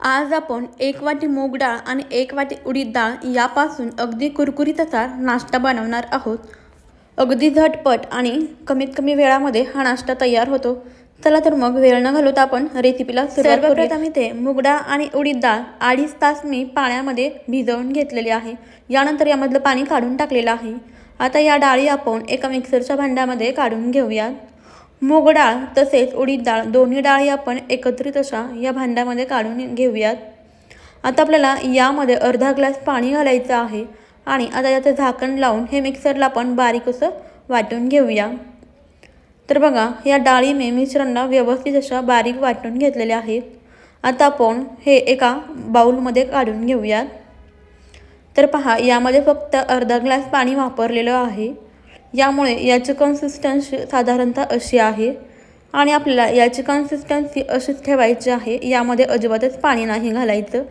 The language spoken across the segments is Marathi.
आज आपण एक वाटी मूग डाळ आणि एक वाटी उडीद डाळ यापासून अगदी कुरकुरीत असा नाश्ता बनवणार आहोत. अगदी झटपट आणि कमीत कमी वेळामध्ये हा नाश्ता तयार होतो. चला तर मग वेळ न घालवता आपण रेसिपीला सर्वप्रथम इथे मूग डाळ आणि उडीद डाळ अडीच तास मी पाण्यामध्ये भिजवून घेतलेली आहे. यानंतर यामधलं पाणी काढून टाकलेलं आहे. आता या डाळी आपण एका मिक्सरच्या भांड्यामध्ये काढून घेऊयात. मूग डाळ तसेच उडीद डाळ दोन्ही डाळी आपण एकत्रित अशा या भांड्यामध्ये काढून घेऊयात. आता आपल्याला यामध्ये अर्धा ग्लास पाणी घालायचं आहे आणि आता याचं झाकण लावून हे मिक्सरला आपण बारीक असं वाटून घेऊया. तर बघा या डाळी मी मिश्रणला व्यवस्थित अशा बारीक वाटून घेतलेल्या आहेत. आता आपण हे एका बाऊलमध्ये काढून घेऊयात. तर पहा यामध्ये फक्त अर्धा ग्लास पाणी वापरलेलं आहे. यामुळे याची कन्सिस्टन्सी साधारणतः अशी आहे. आणि आपल्याला याची कन्सिस्टन्सी अशीच ठेवायची आहे. यामध्ये अजिबातच पाणी नाही घालायचं.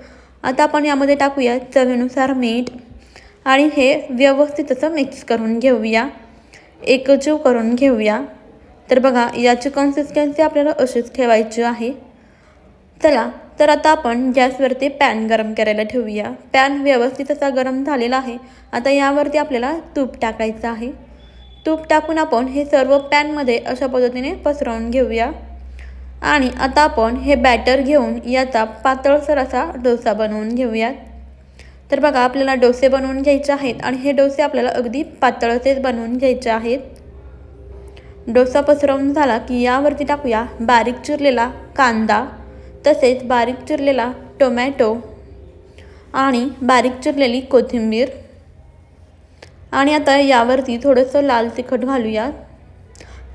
आता आपण यामध्ये टाकूया चवीनुसार मीठ. आणि हे व्यवस्थित असं मिक्स करून घेऊया. एकजीव करून घेऊया. तर बघा याची कन्सिस्टन्सी आपल्याला अशीच ठेवायची आहे. चला तर आता आपण गॅसवरती पॅन गरम करायला ठेवूया. पॅन व्यवस्थित असा गरम झालेला आहे. आता यावरती आपल्याला तूप टाकायचं आहे. तूप टाकून आपण हे सर्व पॅनमध्ये अशा पद्धतीने पसरवून घेऊया. आणि आता आपण हे बॅटर घेऊन याचा पातळसर असा डोसा बनवून घेऊयात. तर बघा आपल्याला डोसे बनवून घ्यायचे आहेत आणि हे डोसे आपल्याला अगदी पातळसेच बनवून घ्यायचे आहेत. डोसा पसरवून झाला की यावरती टाकूया बारीक चिरलेला कांदा तसेच बारीक चिरलेला टोमॅटो आणि बारीक चिरलेली कोथिंबीर. आणि आता यावरती थोडंसं लाल तिखट घालूया.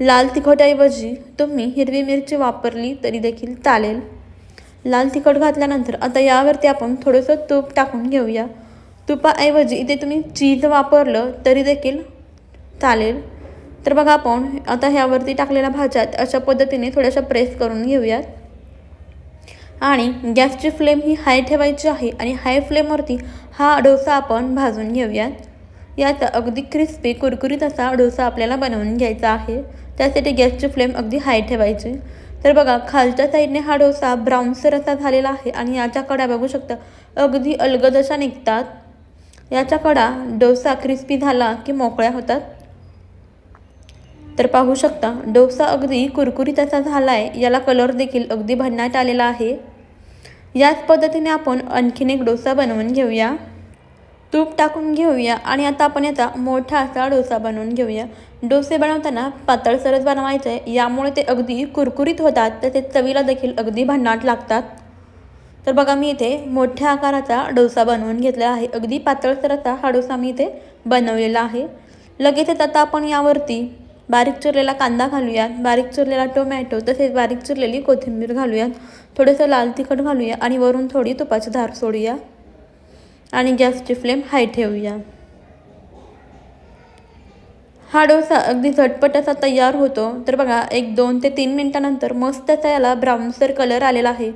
लाल तिखटऐवजी तुम्ही हिरवी मिरची वापरली तरी देखील चालेल. लाल तिखट घातल्यानंतर आता यावरती आपण थोडंसं तूप टाकून घेऊया. तुपाऐवजी इथे तुम्ही चीज वापरलं तरी देखील चालेल. तर बघा आपण आता ह्यावरती टाकलेल्या भाज्यात अशा पद्धतीने थोड्याशा प्रेस करून घेऊयात. आणि गॅसची फ्लेम ही हाय ठेवायची आहे आणि हाय फ्लेमवरती हा डोसा आपण भाजून घेऊयात. याचा अगदी क्रिस्पी कुरकुरीत असा डोसा आपल्याला बनवून घ्यायचा आहे. त्यासाठी गॅसची फ्लेम अगदी हाय ठेवायची. तर बघा खालच्या साईडने हा डोसा ब्राऊनसर असा झालेला आहे आणि याच्या कडा बघू शकता अगदी अलगद अशा निघतात. याच्या कडा डोसा क्रिस्पी झाला की मोकळ्या होतात. तर पाहू शकता डोसा अगदी कुरकुरीत असा झाला आहे याला कलर देखील अगदी भन्नाट आलेला आहे. याच पद्धतीने आपण आणखीन एक डोसा बनवून घेऊया. तूप टाकून घेऊया आणि आता आपण याचा मोठा असा डोसा बनवून घेऊया. डोसे बनवताना पातळसरच बनवायचे आहे यामुळे ते अगदी कुरकुरीत होतात तर ते चवीला देखील अगदी भन्नाट लागतात. तर बघा मी इथे मोठ्या आकाराचा डोसा बनवून घेतला आहे. अगदी पातळसराचा हा डोसा मी इथे बनवलेला आहे. लगेचच आता आपण यावरती बारीक चिरलेला कांदा घालूयात बारीक चिरलेला टोमॅटो तसेच बारीक चिरलेली कोथिंबीर घालूयात थोडंसं लाल तिखट घालूया आणि वरून थोडी तुपाची धार सोडूया. आणि गॅसची फ्लेम हाय ठेवूया. हा डोसा अगदी झटपट असा तयार होतो. तर बघा एक दोन ते तीन मिनटानंतर मस्त असा याला ब्राऊनसर कलर आलेला आहे.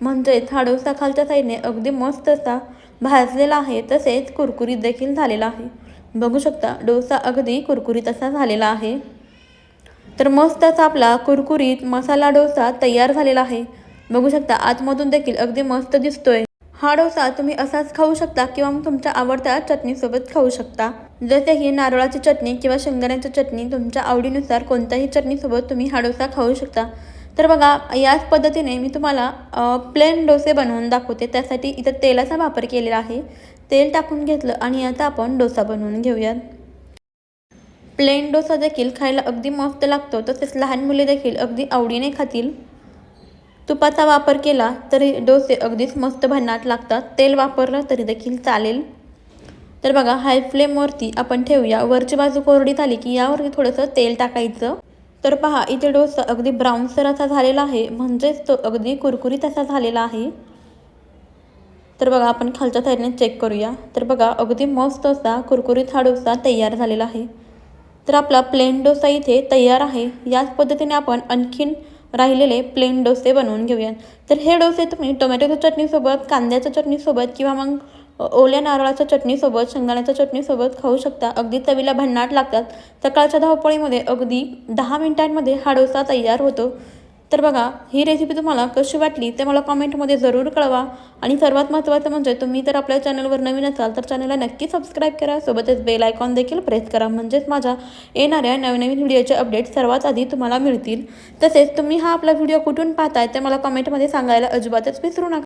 म्हणजेच हा डोसा खालच्या साईडने अगदी मस्त असा भाजलेला आहे. तसेच कुरकुरीत देखील झालेला आहे. बघू शकता डोसा अगदी कुरकुरीत असा झालेला आहे. तर मस्त असा आपला कुरकुरीत मसाला डोसा तयार झालेला आहे. बघू शकता आतमधून देखील अगदी मस्त दिसतोय. हा डोसा तुम्ही असाच खाऊ शकता किंवा मग तुमच्या आवडत्या चटणीसोबत खाऊ शकता. जसे की नारळाची चटणी किंवा शेंगदाण्याची चटणी तुमच्या आवडीनुसार कोणत्याही चटणीसोबत तुम्ही हा डोसा खाऊ शकता. तर बघा याच पद्धतीने मी तुम्हाला प्लेन डोसे बनवून दाखवते. त्यासाठी इथं तेलाचा वापर केलेला आहे. तेल टाकून घेतलं आणि आता आपण डोसा बनवून घेऊयात. प्लेन डोसा देखील खायला अगदी मस्त लागतो. तसेच लहान मुले देखील अगदी आवडीने खातील. तुपाचा वापर केला तरी डोसे अगदीच मस्त भन्नाट लागतात. तेल वापरलं तरी देखील चालेल. तर बघा हाय फ्लेमवरती आपण ठेवूया. वरची बाजू कोरडी झाली की यावरती थोडंसं तेल टाकायचं. तर पहा इथे डोसा अगदी ब्राऊनसर असा झालेला आहे. म्हणजेच तो अगदी कुरकुरीत असा झालेला आहे. तर बघा आपण खालच्या साईडने चेक करूया. तर बघा अगदी मस्त असा कुरकुरीत हा डोसा तयार झालेला आहे. तर आपला प्लेन डोसा इथे तयार आहे. याच पद्धतीने आपण आणखीन राहिलेले प्लेन डोसे बनवून घेऊया तर हे डोसे तुम्ही टोमॅटोच्या चटणीसोबत कांद्याच्या चटणीसोबत किंवा मग ओल्या नारळाच्या चटणीसोबत शेंगदाण्याच्या चटणीसोबत खाऊ शकता. अगदी चवीला भन्नाट लागतात. सकाळच्या धावपळीमध्ये अगदी दहा मिनिटांमध्ये हा डोसा तयार होतो. तर बघा ही रेसिपी तुम्हाला कशी वाटली ते मला कॉमेंटमध्ये जरूर कळवा. आणि सर्वात महत्त्वाचं म्हणजे तुम्ही जर आपल्या चॅनलवर नवीन असाल तर चॅनलला नक्की सबस्क्राईब करा. सोबतच बेल आयकॉन देखील प्रेस करा. म्हणजेच माझ्या येणाऱ्या नवीन नवीन व्हिडिओचे अपडेट सर्वात आधी तुम्हाला मिळतील. तसेच तुम्ही हा आपला व्हिडिओ कुठून पाहताय ते मला कमेंटमध्ये सांगायला अजिबातच विसरू नका.